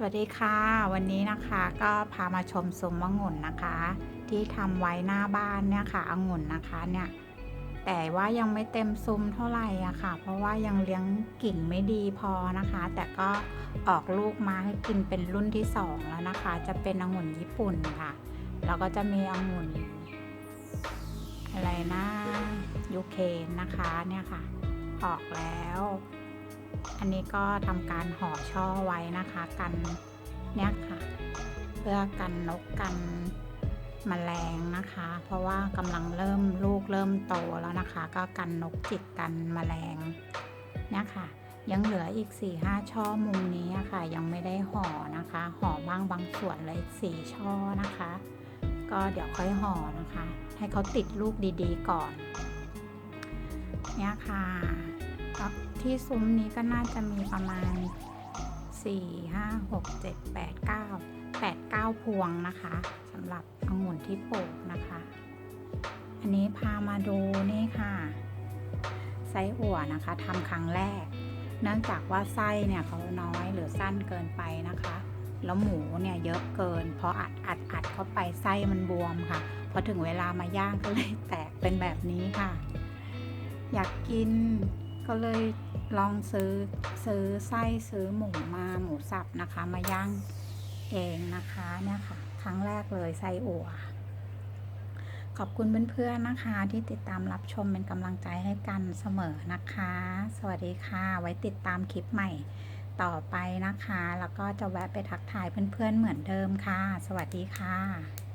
สวัสดีค่ะ วันนี้นะคะก็พามาชมซุ้มองุ่นนะคะ ที่ทำไว้หน้าบ้านเนี่ยค่ะองุ่นนะคะเนี่ยแต่ว่ายังไม่เต็มซุ้มเท่าไหร่อะค่ะ เพราะว่ายังเลี้ยงกิ่งไม่ดีพอนะคะ แต่ก็ออกลูกมาให้กินเป็นรุ่นที่สองแล้วนะคะ จะเป็นองุ่นญี่ปุ่นค่ะแล้วก็จะมีองุ่นอะไรนะยูเคนนะคะเนี่ยค่ะ ออกแล้ว อันนี้ก็ทำการห่อช่อไว้นะคะกันเนี่ยค่ะ เพื่อกันนกกันมแมลงนะคะ เพราะว่ากำลังเริ่มลูกเริ่มโตแล้วนะคะ ก็กันนกจิกกันมแมลงเนี่ยค่ะ ยังเหลืออีก4ี่ห้าช่อมุมนี้ค่ะ ยังไม่ได้ห่อนะคะ ห่อบ้างบางส่วนเลยสี่ช่อนะคะ ก็เดี๋ยวค่อยห่อนะคะ ให้เขาติดลูกดีๆก่อน เนี่ยค่ะ ที่ซุ้มนี้ก็น่าจะมีประมาณ 4 5 6 7 8 9 8 9 พวงนะคะสำหรับองุ่นที่ปลูกนะคะ อันนี้พามาดูนี่ค่ะ ไส้อั่วนะคะทำครั้งแรก เนื่องจากว่าไส้เนี่ยเขาน้อยหรือสั้นเกินไปนะคะ แล้วหมูเนี่ยเยอะเกินพออัดอัดอัดเข้าไปไส้มันบวมค่ะ พอถึงเวลามาย่างก็เลยแตกเป็นแบบนี้ค่ะ อยากกินก็เลย ลองซื้อซื้อไส้ซื้อหมูมาหมูสับนะคะ มาย่างเองนะคะเนี่ยค่ะ ครั้งแรกเลยไส้อั่วขอบคุณเพื่อนๆนะคะ ที่ติดตามรับชมเป็นกำลังใจให้กันเสมอนะคะ สวัสดีค่ะ ไว้ติดตามคลิปใหม่ต่อไปนะคะ แล้วก็จะแวะไปทักทายเพื่อนๆเหมือนเดิมค่ะ สวัสดีค่ะ